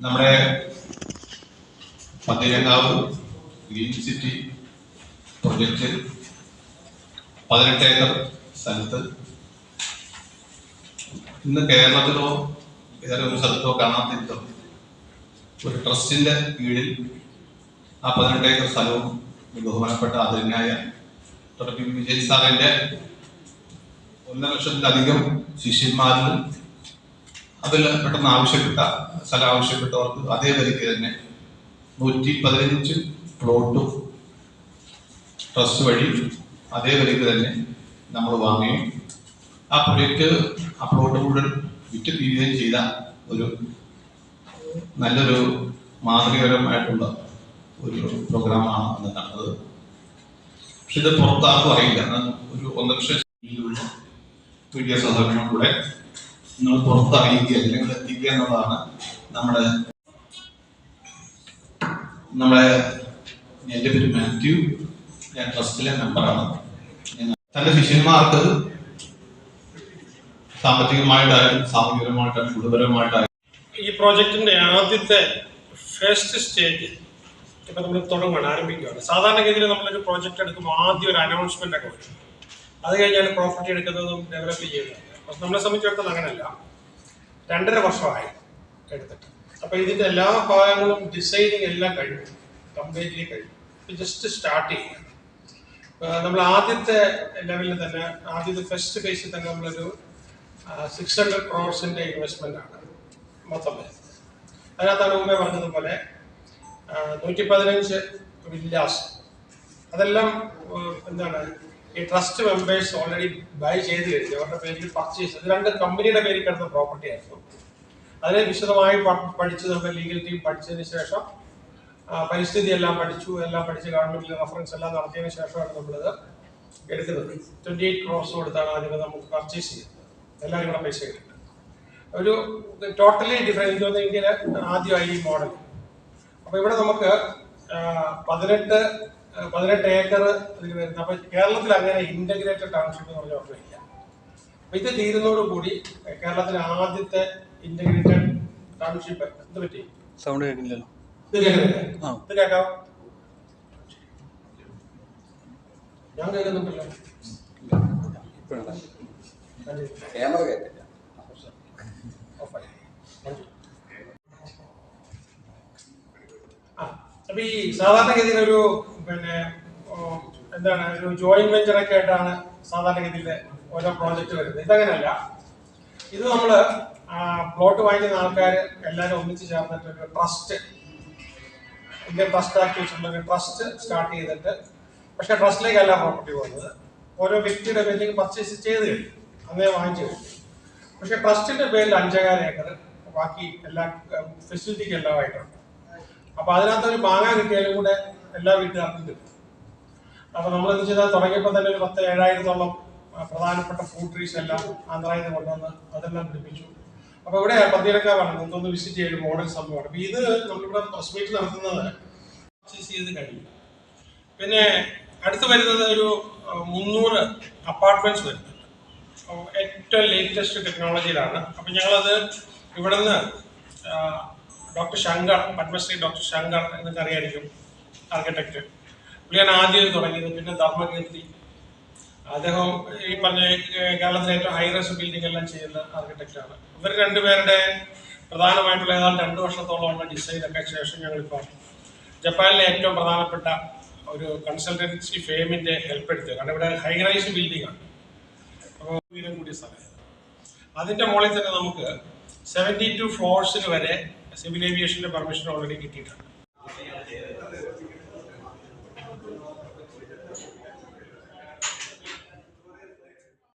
നമ്മുടെ Pathirankavu green city project പതിനെട്ട് acre സ്ഥലത്ത്. ഇന്ന് കേരളത്തിലോ വേറെ ഒരു സ്ഥലത്തോ കാണാത്തില്ലോ ഒരു ട്രസ്റ്റിന്റെ കീഴിൽ ആ പതിനെട്ട് ഏക്കർ സ്ഥലവും ബഹുമാനപ്പെട്ട ഡോക്ടർ പി. വിജയ് സാറിന്റെ ഒന്നര ലക്ഷത്തിലധികം ശിഷ്യന്മാരിൽ അതിൽ പെട്ടെന്ന് ആവശ്യപ്പെട്ട സ്ഥലം ആവശ്യപ്പെട്ടവർക്ക് അതേ വിലയ്ക്ക് തന്നെ നൂറ്റി പതിനഞ്ച് പ്ലോട്ടും ട്രസ്റ്റ് വഴി അതേ വിലയ്ക്ക് തന്നെ നമ്മൾ വാങ്ങുകയും ആ പ്രൊജക്റ്റ് ആ പ്ലോട്ട് മുഴുവൻ വിറ്റ് തീരുകയും ചെയ്ത ഒരു നല്ലൊരു മാതൃകപരമായിട്ടുള്ള ഒരു പ്രോഗ്രാമാണ് അന്ന് നടന്നത്. പക്ഷെ ഇത് പുറത്താർക്കും അറിയില്ല. ഒരു ഒന്നര ലക്ഷം മീഡിയ സഹകരണം കൂടെ നിങ്ങൾ പുറത്ത് അറിയിക്കുക എത്തിക്കുക എന്നുള്ളതാണ് നമ്മുടെ നമ്മുടെ എന്റെ പേര് മാത്യു. ഞാൻ ട്രസ്റ്റിലെ മെമ്പറാണ്. തന്റെ ശിഷ്യന്മാർക്ക് സാമ്പത്തികമായിട്ടായാലും സാമൂഹികപരമായിട്ടായാലും കുടുംബപരമായിട്ടായാലും ഈ പ്രോജക്റ്റിന്റെ ആദ്യത്തെ ഫസ്റ്റ് സ്റ്റേജ് ഇപ്പൊ നമ്മൾ തുടങ്ങുകയാണ് ആരംഭിക്കുകയാണ് സാധാരണഗതിയിൽ നമ്മളൊരു പ്രോജക്റ്റ് എടുക്കുമ്പോൾ ആദ്യം ഒരു അനൗൺസ്മെന്റ് ഒക്കെ വരും. അത് കഴിഞ്ഞാണ് പ്രോപ്പർട്ടി എടുക്കുന്നതും ഡെവലപ്പ് ചെയ്യുന്നത്. പക്ഷെ നമ്മളെ സംബന്ധിച്ചിടത്തോളം അങ്ങനെയല്ല രണ്ടര വർഷമായി എടുത്തിട്ട്. അപ്പൊ ഇതിന്റെ എല്ലാ ഭാഗങ്ങളും ഡിസൈനിങ് എല്ലാം കഴിഞ്ഞു. കംപ്ലീറ്റ്ലി കഴിഞ്ഞു. ജസ്റ്റ് സ്റ്റാർട്ട് ചെയ്യുക. നമ്മൾ ആദ്യത്തെ ലെവലിൽ തന്നെ ആദ്യത്തെ ഫസ്റ്റ് ഫേസിൽ തന്നെ നമ്മളൊരു സിക്സ് ഹൺഡ്രഡ് ക്രോഡ്സിന്റെ ഇൻവെസ്റ്റ്മെന്റ് ആണ് മൊത്തം അതിനകത്താണ് മുമ്പേ പറഞ്ഞതുപോലെ നൂറ്റി പതിനഞ്ച് വില്ലാസ് അതെല്ലാം എന്താണ് ഈ ട്രസ്റ്റ് മെമ്പേഴ്സ് ഓൾറെഡി ബൈ ചെയ്ത് കഴിഞ്ഞു. അവരുടെ പേരിൽ പർച്ചേസ് ഇത് രണ്ട് കമ്പനിയുടെ പേരിൽ കിടന്ന പ്രോപ്പർട്ടി ആയിരുന്നു. അതിനെ വിശദമായി പഠിച്ചു നമ്മുടെ ലീഗൽ ടീം പഠിച്ചതിന് ശേഷം പരിസ്ഥിതി എല്ലാം പഠിച്ചു. എല്ലാം പഠിച്ച് ഗവൺമെന്റിൽ റെഫറൻസ് എല്ലാം നടത്തിയതിന് ശേഷമാണ് നമ്മളിത് എടുക്കുന്നത്. ട്വന്റി എയ്റ്റ് ക്രോസ് കൊടുത്താണ് ആദ്യം നമുക്ക് പർച്ചേസ് ചെയ്യുന്നത് എല്ലാവരും കൂടെ പൈസ കിട്ടുന്നത് ഒരു ടോട്ടലി ഡിഫറെന്റ് എനിക്ക് തോന്നുന്നു ഇന്ത്യയിലെ ആദ്യമായി ഈ മോഡൽ അപ്പൊ ഇവിടെ നമുക്ക് പതിനെട്ട് പതിനെട്ട് ഏക്കർ ഇതിൽ വരുന്നത്. അപ്പൊ കേരളത്തിൽ അങ്ങനെ ഇന്റഗ്രേറ്റഡ് ടൗൺഷിപ്പ് എന്ന് പറഞ്ഞ ഓർമ്മയില്ല അപ്പൊ ഇത് തീരുന്നതോടുകൂടി കേരളത്തിലെ ആദ്യത്തെ ഇന്റഗ്രേറ്റഡ് ടൗൺഷിപ്പ് എന്ത് പറ്റി? സൗണ്ട് കേൾക്കില്ലല്ലോ ഇത് കേൾക്കുന്നില്ലേ. ഇത് കേൾക്കാം. ഞാൻ കേൾക്കുന്നുണ്ടല്ലോ. ക്യാമറ അപ്പൊ ഈ സാധാരണഗതിയിൽ ഒരു പിന്നെ എന്താണ് ഒരു ജോയിന്റ് വെഞ്ചർ ഒക്കെ ആയിട്ടാണ് സാധാരണഗതിയിൽ ഓരോ പ്രോജക്റ്റ് വരുന്നത്. ഇതങ്ങനല്ല. ഇത് നമ്മൾ പ്ലോട്ട് വാങ്ങിക്കുന്ന ആൾക്കാർ എല്ലാവരും ഒന്നിച്ച് ചേർന്നിട്ട് ഒരു ട്രസ്റ്റ് ഇന്ത്യൻ ട്രസ്റ്റ് ആക്ട് വെച്ചിട്ടുള്ള ഒരു ട്രസ്റ്റ് സ്റ്റാർട്ട് ചെയ്തിട്ട് പക്ഷെ ട്രസ്റ്റിലേക്കല്ല പ്രോപ്പർട്ടി പോകുന്നത്. ഓരോ വ്യക്തിയുടെ പേരിലേക്ക് പർച്ചേസ് ചെയ്ത് കഴിഞ്ഞു. അന്നേ വാങ്ങിച്ചു പക്ഷെ ട്രസ്റ്റിന്റെ പേരിൽ അഞ്ചേകാല ഏക്കർ ബാക്കി എല്ലാ ഫെസിലിറ്റിക്ക് എല്ലാം ആയിട്ടുണ്ട് അപ്പൊ അതിനകത്ത് ഒരു മാങ്ങ കിട്ടിയാലും കൂടെ എല്ലാ വീട്ടുകാർക്കും കിട്ടും. അപ്പൊ നമ്മൾ എന്ത് ചെയ്താൽ തുടങ്ങിയപ്പോൾ തന്നെ ഒരു പത്ത് ഏഴായിരത്തോളം പ്രധാനപ്പെട്ട ഫ്രൂട്ട് ട്രീസ് എല്ലാം ആന്ധ്രയിൽ നിന്ന് കൊണ്ടുവന്ന് അതെല്ലാം പിടിപ്പിച്ചു. അപ്പൊ ഇവിടെ പത്തിരക്കാവാണ് നിങ്ങൾക്കൊന്ന് വിസിറ്റ് ചെയ്യുന്ന മോഡൽ സംഭവമാണ്. അപ്പൊ ഇത് നമ്മളിവിടെ പ്രസ് മീറ്റ് നടത്തുന്നത് ചെയ്ത് കഴിയും പിന്നെ അടുത്ത് വരുന്നത് ഒരു മുന്നൂറ് അപ്പാർട്ട്മെന്റ്സ് വരുന്നുണ്ട്. ഏറ്റവും ലേറ്റസ്റ്റ് ടെക്നോളജിയിലാണ് അപ്പം ഞങ്ങളത് ഇവിടുന്ന് ഡോക്ടർ ശങ്കർ പത്മശ്രീ ഡോക്ടർ ശങ്കർ എന്നൊക്കെ അറിയായിരിക്കും ആർക്കിടെക്ട് പുള്ളിയാണ് ആദ്യം തുടങ്ങിയത് പിന്നെ ധർമ്മകീർത്തി. അദ്ദേഹം ഈ പറഞ്ഞ കേരളത്തിലെ ഏറ്റവും ഹൈറൈസ് ബിൽഡിംഗ് എല്ലാം ചെയ്യുന്ന ആർക്കിടെക്റ്റാണ് ഇവർ രണ്ടുപേരുടെ പ്രധാനമായിട്ടുള്ള ഏതാണ്ട് രണ്ട് വർഷത്തോളമുള്ള ഡിസൈൻ ഒക്കെ ശേഷം ഞങ്ങളിപ്പോൾ ജപ്പാനിലെ ഏറ്റവും പ്രധാനപ്പെട്ട ഒരു കൺസൾട്ടൻസി ഫേമിന്റെ ഹെൽപ്പ് എടുത്തു കാരണം ഇവിടെ ഹൈറൈസ് ബിൽഡിംഗ് ആണ്. അപ്പോൾ കൂടിയ സ്ഥലം. അതിന്റെ മുകളിൽ തന്നെ നമുക്ക് സെവന്റി ടു ഫ്ലോർസിന് വരെ सिविल एविएशन ने परमिशन ऑलरेडी की थी